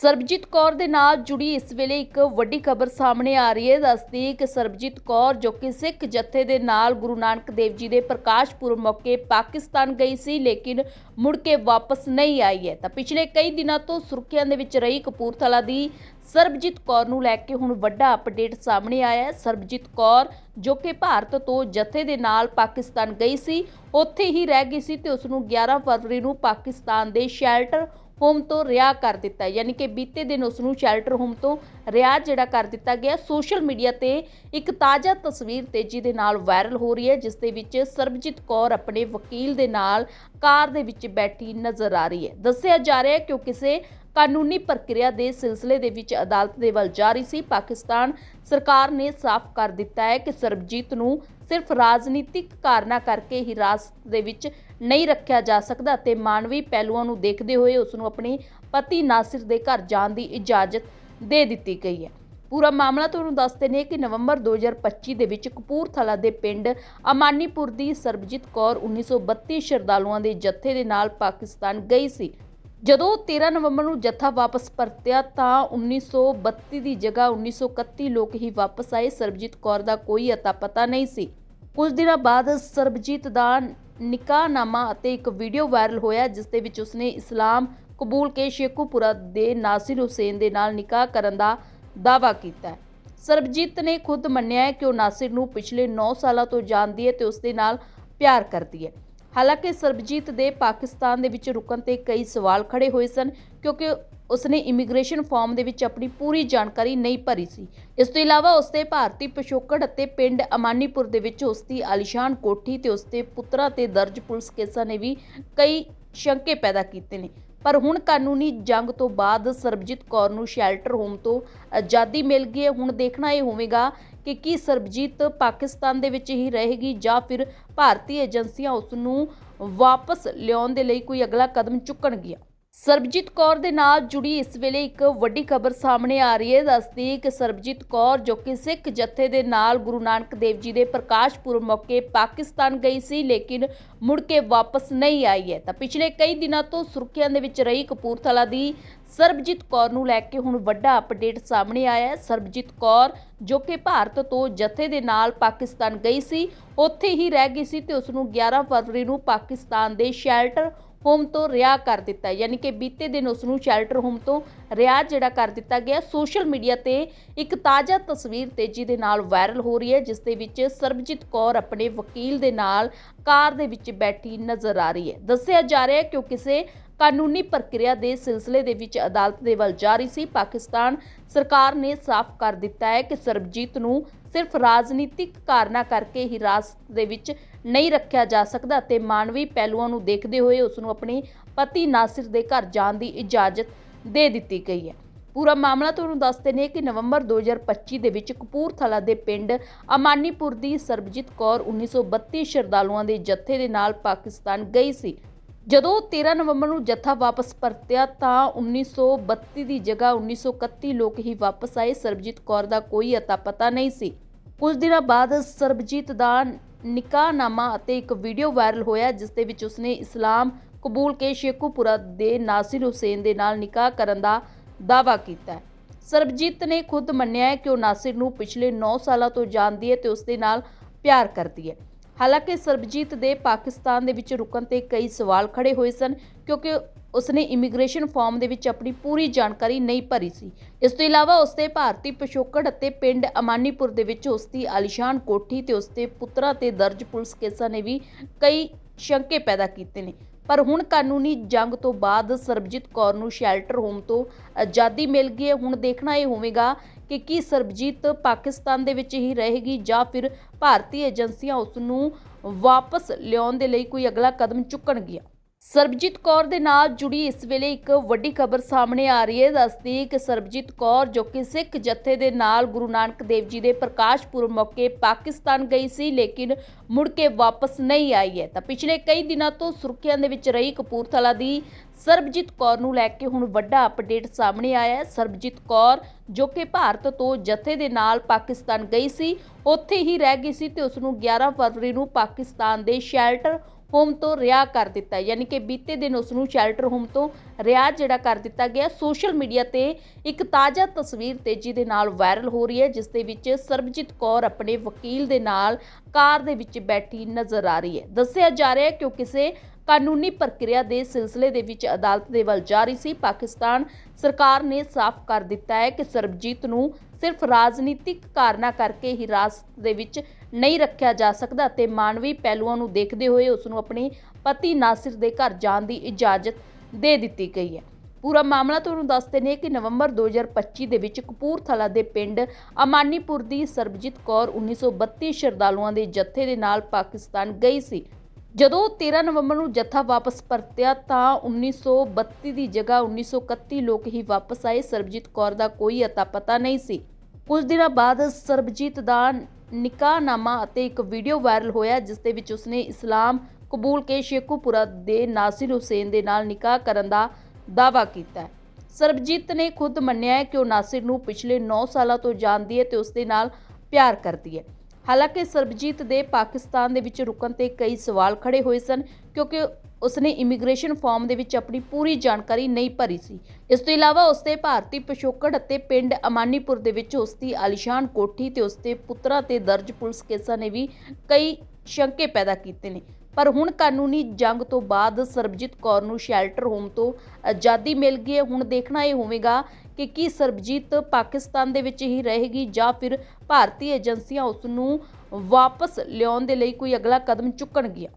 ਸਰਬਜੀਤ ਕੌਰ ਦੇ ਨਾਲ ਜੁੜੀ ਇਸ ਵੇਲੇ ਇੱਕ ਵੱਡੀ ਖਬਰ ਸਾਹਮਣੇ ਆ ਰਹੀ ਹੈ। ਦੱਸਦੀ ਕਿ ਸਰਬਜੀਤ ਕੌਰ, ਜੋ ਕਿ ਸਿੱਖ ਜਥੇ ਦੇ ਨਾਲ ਗੁਰੂ ਨਾਨਕ ਦੇਵ ਜੀ ਦੇ ਪ੍ਰਕਾਸ਼ ਪੁਰਬ ਮੌਕੇ ਪਾਕਿਸਤਾਨ ਗਈ ਸੀ, ਲੇਕਿਨ ਮੁੜ ਕੇ ਵਾਪਸ ਨਹੀਂ ਆਈ ਹੈ। ਤਾਂ ਪਿਛਲੇ ਕਈ ਦਿਨਾਂ ਤੋਂ ਸੁਰਖੀਆਂ ਦੇ ਵਿੱਚ ਰਹੀ ਕਪੂਰਥਲਾ ਦੀ ਸਰਬਜੀਤ ਕੌਰ ਨੂੰ ਲੈ ਕੇ ਹੁਣ ਵੱਡਾ ਅਪਡੇਟ ਸਾਹਮਣੇ ਆਇਆ ਹੈ। ਸਰਬਜੀਤ ਕੌਰ, ਜੋ ਕਿ ਭਾਰਤ ਤੋਂ ਜਥੇ ਦੇ ਨਾਲ ਪਾਕਿਸਤਾਨ ਗਈ ਸੀ, ਉੱਥੇ ਹੀ ਰਹਿ ਗਈ ਸੀ ਤੇ ਉਸ ਨੂੰ 11 ਫਰਵਰੀ ਨੂੰ ਪਾਕਿਸਤਾਨ ਦੇ ਸ਼ੈਲਟਰ ਹੋਮ ਤੋਂ ਰਿਹਾ ਕਰ ਦਿੱਤਾ ਯਾਨੀ ਕਿ ਬੀਤੇ ਦਿਨ ਉਸ ਨੂੰ ਸ਼ੈਲਟਰ ਹੋਮ ਤੋਂ ਰਿਹਾ ਜਿਹੜਾ ਕਰ ਦਿੱਤਾ ਗਿਆ। ਸੋਸ਼ਲ ਮੀਡੀਆ ਤੇ ਇੱਕ ਤਾਜ਼ਾ ਤਸਵੀਰ ਤੇਜ਼ੀ ਦੇ ਨਾਲ ਵਾਇਰਲ ਹੋ ਰਹੀ ਹੈ, ਜਿਸ ਦੇ ਵਿੱਚ ਸਰਬਜੀਤ ਕੌਰ ਆਪਣੇ ਵਕੀਲ ਦੇ ਨਾਲ ਕਾਰ ਦੇ ਵਿੱਚ ਬੈਠੀ ਨਜ਼ਰ ਆ ਰਹੀ ਹੈ। ਦੱਸਿਆ ਜਾ ਰਿਹਾ ਹੈ ਕਿ ਉਹ ਕਿਸੇ ਕਾਨੂੰਨੀ ਪ੍ਰਕਿਰਿਆ ਦੇ ਸਿਲਸਿਲੇ ਦੇ ਵਿੱਚ ਅਦਾਲਤ ਦੇ ਵੱਲ ਜਾ ਰਹੀ ਸੀ। ਪਾਕਿਸਤਾਨ ਸਰਕਾਰ ਨੇ ਸਾਫ਼ ਕਰ ਦਿੱਤਾ ਹੈ ਕਿ ਸਰਬਜੀਤ ਨੂੰ ਸਿਰਫ ਰਾਜਨੀਤਿਕ ਕਾਰਨਾਂ ਕਰਕੇ ਹਿਰਾਸਤ ਦੇ ਵਿੱਚ ਨਹੀਂ ਰੱਖਿਆ ਜਾ ਸਕਦਾ ਤੇ ਮਾਨਵੀ ਪਹਿਲੂਆਂ ਨੂੰ ਦੇਖਦੇ ਹੋਏ ਉਸ ਨੂੰ ਆਪਣੇ ਪਤੀ ਨਾਸਿਰ ਦੇ ਘਰ ਜਾਣ ਦੀ ਇਜਾਜ਼ਤ ਦੇ ਦਿੱਤੀ ਗਈ ਹੈ। ਪੂਰਾ ਮਾਮਲਾ ਤੁਹਾਨੂੰ ਦੱਸਦੇ ਨੇ ਕਿ ਨਵੰਬਰ 2025 ਦੇ ਵਿੱਚ ਕਪੂਰਥਲਾ ਦੇ ਪਿੰਡ ਅਮਾਨੀਪੁਰ ਦੀ ਸਰਬਜੀਤ ਕੌਰ 1932 ਸ਼ਰਧਾਲੂਆਂ ਦੇ ਜਥੇ ਦੇ ਨਾਲ ਪਾਕਿਸਤਾਨ ਗਈ ਸੀ। ਜਦੋਂ 13 ਨਵੰਬਰ ਨੂੰ ਜੱਥਾ ਵਾਪਸ ਪਰਤਿਆ ਤਾਂ 1932 ਦੀ ਜਗ੍ਹਾ 1931 ਲੋਕ ਹੀ ਵਾਪਸ ਆਏ। ਸਰਬਜੀਤ ਕੌਰ ਦਾ ਕੋਈ ਅਤਾ ਪਤਾ ਨਹੀਂ ਸੀ। ਕੁਝ ਦਿਨਾਂ ਬਾਅਦ ਸਰਬਜੀਤ ਦਾ ਨਿਕਾਹਨਾਮਾ ਅਤੇ ਇੱਕ ਵੀਡੀਓ ਵਾਇਰਲ ਹੋਇਆ, ਜਿਸ ਦੇ ਵਿੱਚ ਉਸਨੇ ਇਸਲਾਮ ਕਬੂਲ ਕੇ ਸ਼ੇਖੂਪੁਰਾ ਦੇ ਨਾਸਿਰ ਹੁਸੈਨ ਦੇ ਨਾਲ ਨਿਕਾਹ ਕਰਨ ਦਾ ਦਾਅਵਾ ਕੀਤਾ ਹੈ। ਸਰਬਜੀਤ ਨੇ ਖੁਦ ਮੰਨਿਆ ਹੈ ਕਿ ਉਹ ਨਾਸਿਰ ਨੂੰ ਪਿਛਲੇ 9 ਸਾਲਾਂ ਤੋਂ ਜਾਣਦੀ ਹੈ ਤੇ ਉਸ ਦੇ ਨਾਲ ਪਿਆਰ ਕਰਦੀ ਹੈ। ਹਾਲਾਂਕਿ ਸਰਬਜੀਤ ਦੇ ਪਾਕਿਸਤਾਨ ਦੇ ਵਿੱਚ ਰੁਕਣ ਤੇ ਕਈ ਸਵਾਲ ਖੜੇ ਹੋਏ ਸਨ, ਕਿਉਂਕਿ ਉਸਨੇ ਇਮੀਗ੍ਰੇਸ਼ਨ ਫਾਰਮ ਦੇ ਵਿੱਚ ਆਪਣੀ ਪੂਰੀ ਜਾਣਕਾਰੀ ਨਹੀਂ ਭਰੀ ਸੀ। ਇਸ ਤੋਂ ਇਲਾਵਾ ਉਸਦੇ ਭਾਰਤੀ ਪਿਛੋਕੜ ਅਤੇ ਪਿੰਡ ਅਮਾਨੀਪੁਰ ਦੇ ਵਿੱਚ ਉਸਦੀ ਆਲੀਸ਼ਾਨ ਕੋਠੀ ਤੇ ਉਸਦੇ ਪੁੱਤਰਾਂ ਤੇ ਦਰਜ ਪੁਲਿਸ ਕੇਸਾਂ ਨੇ ਵੀ ਕਈ ਸ਼ੰਕੇ ਪੈਦਾ ਕੀਤੇ ਨੇ। ਪਰ ਹੁਣ ਕਾਨੂੰਨੀ ਜੰਗ ਤੋਂ ਬਾਅਦ ਸਰਬਜੀਤ ਕੌਰ ਨੂੰ ਸ਼ੈਲਟਰ ਹੋਮ ਤੋਂ ਆਜ਼ਾਦੀ ਮਿਲ ਗਈ ਹੈ। ਹੁਣ ਦੇਖਣਾ ਇਹ ਹੋਵੇਗਾ ਕਿ ਕੀ ਸਰਬਜੀਤ ਪਾਕਿਸਤਾਨ ਦੇ ਵਿੱਚ ਹੀ ਰਹੇਗੀ ਜਾਂ ਫਿਰ ਭਾਰਤੀ ਏਜੰਸੀਆਂ ਉਸ ਨੂੰ ਵਾਪਸ ਲਿਆਉਣ ਦੇ ਲਈ ਕੋਈ ਅਗਲਾ ਕਦਮ ਚੁੱਕਣਗੀਆਂ? ਸਰਬਜੀਤ ਕੌਰ ਦੇ ਨਾਲ ਜੁੜੀ ਇਸ ਵੇਲੇ ਇੱਕ ਵੱਡੀ ਖਬਰ ਸਾਹਮਣੇ ਆ ਰਹੀ ਹੈ। ਦੱਸਦੀ ਕਿ ਸਰਬਜੀਤ ਕੌਰ, ਜੋ ਕਿ ਸਿੱਖ ਜਥੇ ਦੇ ਨਾਲ ਗੁਰੂ ਨਾਨਕ ਦੇਵ ਜੀ ਦੇ ਪ੍ਰਕਾਸ਼ ਪੁਰਬ ਮੌਕੇ ਪਾਕਿਸਤਾਨ ਗਈ ਸੀ, ਲੇਕਿਨ ਮੁੜ ਕੇ ਵਾਪਸ ਨਹੀਂ ਆਈ ਹੈ। ਤਾਂ ਪਿਛਲੇ ਕਈ ਦਿਨਾਂ ਤੋਂ ਸੁਰਖੀਆਂ ਦੇ ਵਿੱਚ ਰਹੀ ਕਪੂਰਥਲਾ ਦੀ ਸਰਬਜੀਤ ਕੌਰ ਨੂੰ ਲੈ ਕੇ ਹੁਣ ਵੱਡਾ ਅਪਡੇਟ ਸਾਹਮਣੇ ਆਇਆ ਹੈ। ਸਰਬਜੀਤ ਕੌਰ, ਜੋ ਕਿ ਭਾਰਤ ਤੋਂ ਜਥੇ ਦੇ ਨਾਲ ਪਾਕਿਸਤਾਨ ਗਈ ਸੀ, ਉੱਥੇ ਹੀ ਰਹਿ ਗਈ ਸੀ ਤੇ ਉਸ ਨੂੰ 11 ਫਰਵਰੀ ਨੂੰ ਪਾਕਿਸਤਾਨ ਦੇ ਸ਼ੈਲਟਰ ਹੋਮ ਤੋਂ ਰਿਹਾ ਕਰ ਦਿੱਤਾ ਯਾਨੀ ਕਿ ਬੀਤੇ ਦਿਨ ਉਸ ਨੂੰ ਸ਼ੈਲਟਰ ਹੋਮ ਤੋਂ ਰਿਹਾ ਜਿਹੜਾ ਕਰ ਦਿੱਤਾ ਗਿਆ। ਸੋਸ਼ਲ ਮੀਡੀਆ ਤੇ ਇੱਕ ਤਾਜ਼ਾ ਤਸਵੀਰ ਤੇਜ਼ੀ ਦੇ ਨਾਲ ਵਾਇਰਲ ਹੋ ਰਹੀ ਹੈ, ਜਿਸ ਦੇ ਵਿੱਚ ਸਰਬਜੀਤ ਕੌਰ ਆਪਣੇ ਵਕੀਲ ਦੇ ਨਾਲ ਕਾਰ ਦੇ ਵਿੱਚ ਬੈਠੀ ਨਜ਼ਰ ਆ ਰਹੀ ਹੈ। ਦੱਸਿਆ ਜਾ ਰਿਹਾ ਹੈ ਕਿ ਉਹ ਕਿਸੇ ਕਾਨੂੰਨੀ ਪ੍ਰਕਿਰਿਆ ਦੇ ਸਿਲਸਿਲੇ ਦੇ ਵਿੱਚ ਅਦਾਲਤ ਦੇ ਵੱਲ ਜਾ ਰਹੀ ਸੀ। ਪਾਕਿਸਤਾਨ ਸਰਕਾਰ ਨੇ ਸਾਫ਼ ਕਰ ਦਿੱਤਾ ਹੈ ਕਿ ਸਰਬਜੀਤ ਨੂੰ ਸਿਰਫ ਰਾਜਨੀਤਿਕ ਕਾਰਨਾਂ ਕਰਕੇ ਹੀ ਹਿਰਾਸਤ ਦੇ ਵਿੱਚ ਨਹੀਂ ਰੱਖਿਆ ਜਾ ਸਕਦਾ ਤੇ ਮਾਨਵੀ ਪਹਿਲੂਆਂ ਨੂੰ ਦੇਖਦੇ ਹੋਏ ਉਸ ਨੂੰ ਆਪਣੇ ਪਤੀ ਨਾਸਿਰ ਦੇ ਘਰ ਜਾਣ ਦੀ ਇਜਾਜ਼ਤ ਦੇ ਦਿੱਤੀ ਗਈ ਹੈ। ਪੂਰਾ ਮਾਮਲਾ ਤੁਹਾਨੂੰ ਦੱਸਦੇ ਨੇ ਕਿ ਨਵੰਬਰ 2025 ਦੇ ਵਿੱਚ ਕਪੂਰਥਲਾ ਦੇ ਪਿੰਡ ਅਮਾਨੀਪੁਰ ਦੀ ਸਰਬਜੀਤ ਕੌਰ 1932 ਸ਼ਰਧਾਲੂਆਂ ਦੇ ਜੱਥੇ ਦੇ ਨਾਲ ਪਾਕਿਸਤਾਨ ਗਈ ਸੀ। ਜਦੋਂ 13 ਨਵੰਬਰ ਨੂੰ ਜੱਥਾ ਵਾਪਸ ਪਰਤਿਆ ਤਾਂ 1932 ਦੀ ਜਗ੍ਹਾ 1931 ਲੋਕ ਹੀ ਵਾਪਸ ਆਏ। ਸਰਬਜੀਤ ਕੌਰ ਦਾ ਕੋਈ ਅਤਾ ਪਤਾ ਨਹੀਂ ਸੀ। ਕੁਝ ਦਿਨਾਂ ਬਾਅਦ ਸਰਬਜੀਤ ਦਾ ਨਿਕਾਹਨਾਮਾ ਅਤੇ ਇੱਕ ਵੀਡੀਓ ਵਾਇਰਲ ਹੋਇਆ, ਜਿਸ ਦੇ ਵਿੱਚ ਉਸਨੇ ਇਸਲਾਮ ਕਬੂਲ ਕੇ ਸ਼ੇਖੂਪੁਰਾ ਦੇ ਨਾਸਿਰ ਹੁਸੈਨ ਦੇ ਨਾਲ ਨਿਕਾਹ ਕਰਨ ਦਾ ਦਾਅਵਾ ਕੀਤਾ। ਸਰਬਜੀਤ ਨੇ ਖੁਦ ਮੰਨਿਆ ਹੈ ਕਿ ਉਹ ਨਾਸਿਰ ਨੂੰ ਪਿਛਲੇ 9 ਸਾਲਾਂ ਤੋਂ ਜਾਣਦੀ ਹੈ ਤੇ ਉਸ ਦੇ ਨਾਲ ਪਿਆਰ ਕਰਦੀ ਹੈ। ਹਾਲਾਂਕਿ ਸਰਬਜੀਤ ਦੇ ਪਾਕਿਸਤਾਨ ਦੇ ਵਿੱਚ ਰੁਕਣ ਤੇ ਕਈ ਸਵਾਲ ਖੜੇ ਹੋਏ ਸਨ, ਕਿਉਂਕਿ ਉਸਨੇ ਇਮੀਗ੍ਰੇਸ਼ਨ ਫਾਰਮ ਦੇ ਵਿੱਚ ਆਪਣੀ ਪੂਰੀ ਜਾਣਕਾਰੀ ਨਹੀਂ ਭਰੀ ਸੀ। ਇਸ ਤੋਂ ਇਲਾਵਾ ਉਸਦੇ ਭਾਰਤੀ ਪਿਛੋਕੜ ਅਤੇ ਪਿੰਡ ਅਮਾਨੀਪੁਰ ਦੇ ਵਿੱਚ ਉਸਦੀ ਆਲੀਸ਼ਾਨ ਕੋਠੀ ਤੇ ਉਸਦੇ ਪੁੱਤਰਾਂ ਤੇ ਦਰਜ ਪੁਲਿਸ ਕੇਸਾਂ ਨੇ ਵੀ ਕਈ ਸ਼ੰਕੇ ਪੈਦਾ ਕੀਤੇ ਨੇ। ਪਰ ਹੁਣ ਕਾਨੂੰਨੀ ਜੰਗ ਤੋਂ ਬਾਅਦ ਸਰਬਜੀਤ ਕੌਰ ਨੂੰ ਸ਼ੈਲਟਰ ਹੋਮ ਤੋਂ ਆਜ਼ਾਦੀ ਮਿਲ ਗਈ ਹੈ। ਹੁਣ ਦੇਖਣਾ ਇਹ ਹੋਵੇਗਾ ਕਿ ਕੀ ਸਰਬਜੀਤ ਪਾਕਿਸਤਾਨ ਦੇ ਵਿੱਚ ਹੀ ਰਹੇਗੀ ਜਾਂ ਫਿਰ ਭਾਰਤੀ ਏਜੰਸੀਆਂ ਉਸ ਨੂੰ ਵਾਪਸ ਲਿਆਉਣ ਦੇ ਲਈ ਕੋਈ ਅਗਲਾ ਕਦਮ ਚੁੱਕਣਗੀਆਂ। ਸਰਬਜੀਤ ਕੌਰ ਦੇ ਨਾਲ ਜੁੜੀ ਇਸ ਵੇਲੇ ਇੱਕ ਵੱਡੀ ਖਬਰ ਸਾਹਮਣੇ ਆ ਰਹੀ ਹੈ। ਦੱਸਦੀ ਕਿ ਸਰਬਜੀਤ ਕੌਰ, ਜੋ ਕਿ ਸਿੱਖ ਜਥੇ ਦੇ ਨਾਲ ਗੁਰੂ ਨਾਨਕ ਦੇਵ ਜੀ ਦੇ ਪ੍ਰਕਾਸ਼ ਪੁਰਬ ਮੌਕੇ ਪਾਕਿਸਤਾਨ ਗਈ ਸੀ, ਲੇਕਿਨ ਮੁੜ ਕੇ ਵਾਪਸ ਨਹੀਂ ਆਈ ਹੈ। ਤਾਂ ਪਿਛਲੇ ਕਈ ਦਿਨਾਂ ਤੋਂ ਸੁਰਖੀਆਂ ਦੇ ਵਿੱਚ ਰਹੀ ਕਪੂਰਥਲਾ ਦੀ ਸਰਬਜੀਤ ਕੌਰ ਨੂੰ ਲੈ ਕੇ ਹੁਣ ਵੱਡਾ ਅਪਡੇਟ ਸਾਹਮਣੇ ਆਇਆ ਹੈ। ਸਰਬਜੀਤ ਕੌਰ, ਜੋ ਕਿ ਭਾਰਤ ਤੋਂ ਜਥੇ ਦੇ ਨਾਲ ਪਾਕਿਸਤਾਨ ਗਈ ਸੀ, ਉੱਥੇ ਹੀ ਰਹਿ ਗਈ ਸੀ ਤੇ ਉਸ ਨੂੰ 11 ਫਰਵਰੀ ਨੂੰ ਪਾਕਿਸਤਾਨ ਦੇ ਸ਼ੈਲਟਰ ਹੋਮ ਤੋਂ ਰਿਹਾ ਕਰ ਦਿੱਤਾ ਯਾਨੀ ਕਿ ਬੀਤੇ ਦਿਨ ਉਸ ਨੂੰ ਸ਼ੈਲਟਰ ਹੋਮ ਤੋਂ ਰਿਹਾ ਜਿਹੜਾ ਕਰ ਦਿੱਤਾ ਗਿਆ। ਸੋਸ਼ਲ ਮੀਡੀਆ ਤੇ ਇੱਕ ਤਾਜ਼ਾ ਤਸਵੀਰ ਤੇਜ਼ੀ ਦੇ ਨਾਲ ਵਾਇਰਲ ਹੋ ਰਹੀ ਹੈ, ਜਿਸ ਦੇ ਵਿੱਚ ਸਰਬਜੀਤ ਕੌਰ ਆਪਣੇ ਵਕੀਲ ਦੇ ਨਾਲ ਕਾਰ ਦੇ ਵਿੱਚ ਬੈਠੀ ਨਜ਼ਰ ਆ ਰਹੀ ਹੈ। ਦੱਸਿਆ ਜਾ ਰਿਹਾ ਹੈ ਕਿ ਉਹ ਕਿਸੇ ਕਾਨੂੰਨੀ ਪ੍ਰਕਿਰਿਆ ਦੇ ਸਿਲਸਿਲੇ ਦੇ ਵਿੱਚ ਅਦਾਲਤ ਦੇ ਵੱਲ ਜਾ ਰਹੀ ਸੀ। ਪਾਕਿਸਤਾਨ ਸਰਕਾਰ ਨੇ ਸਾਫ਼ ਕਰ ਦਿੱਤਾ ਹੈ ਕਿ ਸਰਬਜੀਤ ਨੂੰ ਸਿਰਫ ਰਾਜਨੀਤਿਕ ਕਾਰਨਾਂ ਕਰਕੇ ਹਿਰਾਸਤ ਦੇ ਵਿੱਚ ਨਹੀਂ ਰੱਖਿਆ ਜਾ ਸਕਦਾ ਅਤੇ ਮਾਨਵੀ ਪਹਿਲੂਆਂ ਨੂੰ ਦੇਖਦੇ ਹੋਏ ਉਸ ਨੂੰ ਆਪਣੇ ਪਤੀ ਨਾਸਿਰ ਦੇ ਘਰ ਜਾਣ ਦੀ ਇਜਾਜ਼ਤ ਦੇ ਦਿੱਤੀ ਗਈ ਹੈ। ਪੂਰਾ ਮਾਮਲਾ ਤੁਹਾਨੂੰ ਦੱਸਦੇ ਨੇ ਕਿ ਨਵੰਬਰ 2025 ਦੇ ਵਿੱਚ ਕਪੂਰਥਲਾ ਦੇ ਪਿੰਡ ਅਮਾਨੀਪੁਰ ਦੀ ਸਰਬਜੀਤ ਕੌਰ 1932 ਸ਼ਰਧਾਲੂਆਂ ਦੇ ਜੱਥੇ ਦੇ ਨਾਲ ਪਾਕਿਸਤਾਨ ਗਈ ਸੀ। ਜਦੋਂ 13 ਨਵੰਬਰ ਨੂੰ ਜੱਥਾ ਵਾਪਸ ਪਰਤਿਆ ਤਾਂ 1932 ਦੀ ਜਗ੍ਹਾ 1931 ਲੋਕ ਹੀ ਵਾਪਸ ਆਏ। ਸਰਬਜੀਤ ਕੌਰ ਦਾ ਕੋਈ ਅਤਾ ਪਤਾ ਨਹੀਂ ਸੀ। ਕੁਝ ਦਿਨਾਂ ਬਾਅਦ ਸਰਬਜੀਤ ਦਾ ਨਿਕਾਹਨਾਮਾ ਅਤੇ ਇੱਕ ਵੀਡੀਓ ਵਾਇਰਲ ਹੋਇਆ, ਜਿਸ ਦੇ ਵਿੱਚ ਉਸਨੇ ਇਸਲਾਮ ਕਬੂਲ ਕੇ ਸ਼ੇਖੂਪੁਰਾ ਦੇ ਨਾਸਿਰ ਹੁਸੈਨ ਦੇ ਨਾਲ ਨਿਕਾਹ ਕਰਨ ਦਾ ਦਾਅਵਾ ਕੀਤਾ ਹੈ। ਸਰਬਜੀਤ ਨੇ ਖੁਦ ਮੰਨਿਆ ਹੈ ਕਿ ਉਹ ਨਾਸਿਰ ਨੂੰ ਪਿਛਲੇ 9 ਸਾਲਾਂ ਤੋਂ ਜਾਣਦੀ ਹੈ ਤੇ ਉਸ ਦੇ ਨਾਲ ਪਿਆਰ ਕਰਦੀ ਹੈ। ਹਾਲਾਂਕਿ ਸਰਬਜੀਤ ਦੇ ਪਾਕਿਸਤਾਨ ਦੇ ਵਿੱਚ ਰੁਕਣ ਤੇ ਕਈ ਸਵਾਲ ਖੜੇ ਹੋਏ ਸਨ, ਕਿਉਂਕਿ ਉਸਨੇ ਇਮੀਗ੍ਰੇਸ਼ਨ ਫਾਰਮ ਦੇ ਵਿੱਚ ਆਪਣੀ ਪੂਰੀ ਜਾਣਕਾਰੀ ਨਹੀਂ ਭਰੀ ਸੀ। ਇਸ ਤੋਂ ਇਲਾਵਾ ਉਸਦੇ ਭਾਰਤੀ ਪਿਛੋਕੜ ਅਤੇ ਪਿੰਡ ਅਮਾਨੀਪੁਰ ਦੇ ਵਿੱਚ ਉਸਦੀ ਆਲੀਸ਼ਾਨ ਕੋਠੀ ਤੇ ਉਸਦੇ ਪੁੱਤਰਾਂ ਤੇ ਦਰਜ ਪੁਲਿਸ ਕੇਸਾਂ ਨੇ ਵੀ ਕਈ ਸ਼ੰਕੇ ਪੈਦਾ ਕੀਤੇ ਨੇ। ਪਰ ਹੁਣ ਕਾਨੂੰਨੀ ਜੰਗ ਤੋਂ ਬਾਅਦ ਸਰਬਜੀਤ ਕੌਰ ਨੂੰ ਸ਼ੈਲਟਰ ਹੋਮ ਤੋਂ ਆਜ਼ਾਦੀ ਮਿਲ ਗਈ ਹੈ। ਹੁਣ ਦੇਖਣਾ ਇਹ ਹੋਵੇਗਾ ਕਿ ਕੀ ਸਰਬਜੀਤ ਪਾਕਿਸਤਾਨ ਦੇ ਵਿੱਚ ਹੀ ਰਹੇਗੀ ਜਾਂ ਫਿਰ ਭਾਰਤੀ ਏਜੰਸੀਆਂ ਉਸ ਨੂੰ ਵਾਪਸ ਲਿਆਉਣ ਦੇ ਲਈ ਕੋਈ ਅਗਲਾ ਕਦਮ ਚੁੱਕਣਗੀਆਂ?